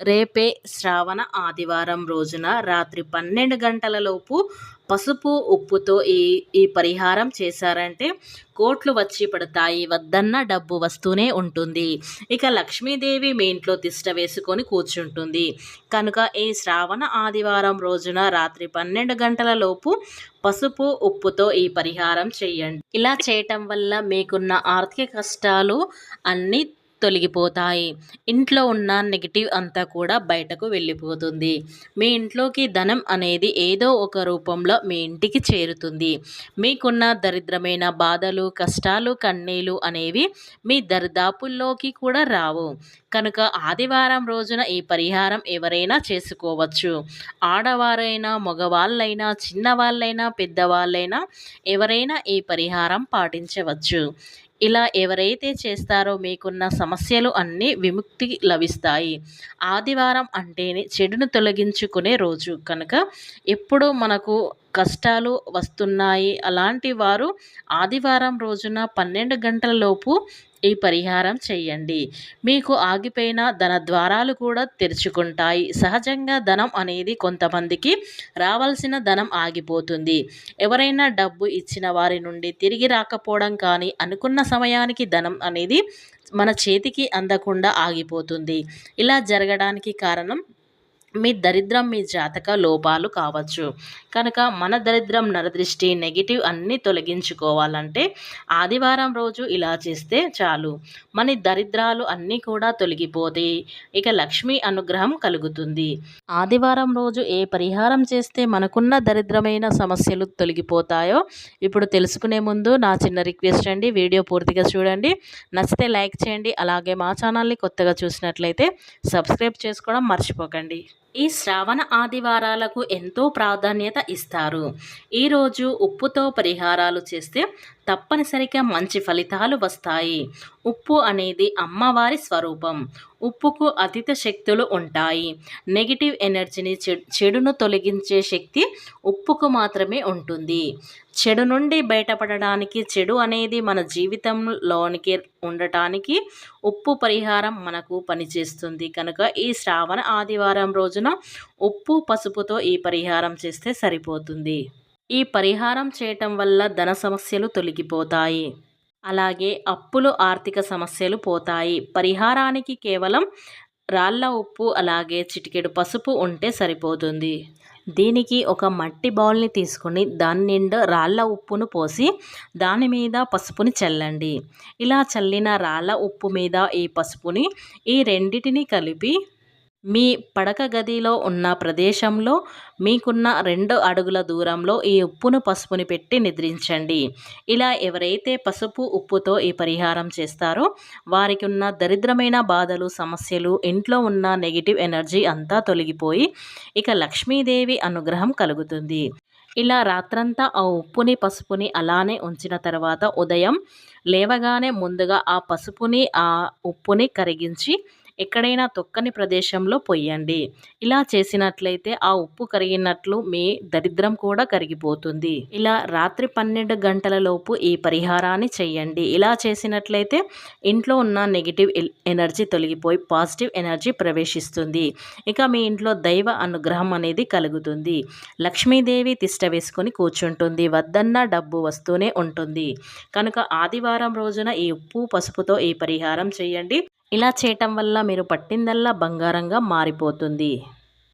రేపే శ్రావణ ఆదివారం రోజున రాత్రి పన్నెండు గంటలలోపు పసుపు ఉప్పుతో ఈ ఈ పరిహారం చేశారంటే కోట్లు వచ్చి పడతాయి వద్దన్న డబ్బు వస్తూనే ఉంటుంది. ఇక లక్ష్మీదేవి మీ ఇంట్లో తిష్ట వేసుకొని కూర్చుంటుంది. కనుక ఈ శ్రావణ ఆదివారం రోజున రాత్రి పన్నెండు గంటల లోపు పసుపు ఉప్పుతో ఈ పరిహారం చేయండి. ఇలా చేయటం వల్ల మీకున్న ఆర్థిక కష్టాలు అన్నీ తొలగిపోతాయి. ఇంట్లో ఉన్న నెగిటివ్ అంతా కూడా బయటకు వెళ్ళిపోతుంది. మీ ఇంట్లోకి ధనం అనేది ఏదో ఒక రూపంలో మీ ఇంటికి చేరుతుంది. మీకున్న దరిద్రమైన బాధలు కష్టాలు కన్నీలు అనేవి మీ దరిదాపుల్లోకి కూడా రావు. కనుక ఆదివారం రోజున ఈ పరిహారం ఎవరైనా చేసుకోవచ్చు. ఆడవారైనా మగవాళ్ళైనా చిన్నవాళ్ళైనా పెద్దవాళ్ళైనా ఎవరైనా ఈ పరిహారం పాటించవచ్చు. ఇలా ఎవరైతే చేస్తారో మీకున్న సమస్యలు అన్నీ విముక్తి లభిస్తాయి. ఆదివారం అంటేనే చెడును తొలగించుకునే రోజు. కనుక ఎప్పుడూ మనకు కష్టాలు వస్తున్నాయి. అలాంటి వారు ఆదివారం రోజున పన్నెండు గంటలలోపు ఈ పరిహారం చేయండి. మీకు ఆగిపోయిన ధన ద్వారాలు కూడా తెరుచుకుంటాయి. సహజంగా ధనం అనేది కొంతమందికి రావాల్సిన ధనం ఆగిపోతుంది. ఎవరైనా డబ్బు ఇచ్చిన వారి నుండి తిరిగి రాకపోవడం కానీ అనుకున్న సమయానికి ధనం అనేది మన చేతికి అందకుండా ఆగిపోతుంది. ఇలా జరగడానికి కారణం మీ దరిద్రం మీ జాతక లోపాలు కావచ్చు. కనుక మన దరిద్రం నరదృష్టి నెగిటివ్ అన్నీ తొలగించుకోవాలంటే ఆదివారం రోజు ఇలా చేస్తే చాలు. మన దరిద్రాలు అన్నీ కూడా తొలగిపోతాయి ఇక లక్ష్మి అనుగ్రహం కలుగుతుంది. ఆదివారం రోజు ఏ పరిహారం చేస్తే మనకున్న దరిద్రమైన సమస్యలు తొలగిపోతాయో ఇప్పుడు తెలుసుకునే ముందు నా చిన్న రిక్వెస్ట్ అండి. వీడియో పూర్తిగా చూడండి. నచ్చితే లైక్ చేయండి. అలాగే మా ఛానల్ని కొత్తగా చూసినట్లయితే సబ్స్క్రైబ్ చేసుకోవడం మర్చిపోకండి. ఈ శ్రావణ ఆదివారాలకు ఎంతో ప్రాధాన్యత ఇస్తారు. ఈరోజు ఉప్పుతో పరిహారాలు చేస్తే తప్పనిసరిగా మంచి ఫలితాలు వస్తాయి. ఉప్పు అనేది అమ్మవారి స్వరూపం. ఉప్పుకు అతీత శక్తులు ఉంటాయి. నెగిటివ్ ఎనర్జీని చెడును తొలగించే శక్తి ఉప్పుకు మాత్రమే ఉంటుంది. చెడు నుండి బయటపడడానికి చెడు అనేది మన జీవితంలోనికి ఉండటానికి ఉప్పు పరిహారం మనకు పనిచేస్తుంది. కనుక ఈ శ్రావణ ఆదివారం రోజున ఉప్పు పసుపుతో ఈ పరిహారం చేస్తే సరిపోతుంది. ఈ పరిహారం చేయటం వల్ల ధన సమస్యలు తొలగిపోతాయి. అలాగే అప్పులు ఆర్థిక సమస్యలు పోతాయి. పరిహారానికి కేవలం రాళ్ళ ఉప్పు అలాగే చిటికెడు పసుపు ఉంటే సరిపోతుంది. దీనికి ఒక మట్టి బౌల్ని తీసుకొని దాని నిండా రాళ్ళ ఉప్పును పోసి దాని మీద పసుపుని చల్లండి. ఇలా చల్లిన రాళ్ళ ఉప్పు మీద ఈ పసుపుని ఈ రెండిటిని కలిపి మీ పడక గదిలో ఉన్న ప్రదేశంలో మీకున్న రెండు అడుగుల దూరంలో ఈ ఉప్పును పసుపుని పెట్టి నిద్రించండి. ఇలా ఎవరైతే పసుపు ఉప్పుతో ఈ పరిహారం చేస్తారో వారికి ఉన్న దరిద్రమైన బాధలు సమస్యలు ఇంట్లో ఉన్న నెగిటివ్ ఎనర్జీ అంతా తొలగిపోయి ఇక లక్ష్మీదేవి అనుగ్రహం కలుగుతుంది. ఇలా రాత్రంతా ఆ ఉప్పుని పసుపుని అలానే ఉంచిన తర్వాత ఉదయం లేవగానే ముందుగా ఆ పసుపుని ఆ ఉప్పుని కరిగించి ఎక్కడైనా తొక్కని ప్రదేశంలో పొయ్యండి. ఇలా చేసినట్లయితే ఆ ఉప్పు కరిగినట్లు మీ దరిద్రం కూడా కరిగిపోతుంది. ఇలా రాత్రి పన్నెండు గంటల లోపు ఈ పరిహారాన్ని చేయండి ఇలా చేసినట్లయితే ఇంట్లో ఉన్న నెగిటివ్ ఎనర్జీ తొలగిపోయి పాజిటివ్ ఎనర్జీ ప్రవేశిస్తుంది. ఇక మీ ఇంట్లో దైవ అనుగ్రహం అనేది కలుగుతుంది. లక్ష్మీదేవి తిష్ట వేసుకొని కూర్చుంటుంది. వద్దన్న డబ్బు వస్తూనే ఉంటుంది. కనుక ఆదివారం రోజున ఈ ఉప్పు పసుపుతో ఈ పరిహారం చేయండి ఇలా చేయటం వల్ల మీరు పట్టిందల్లా బంగారంగా మారిపోతుంది.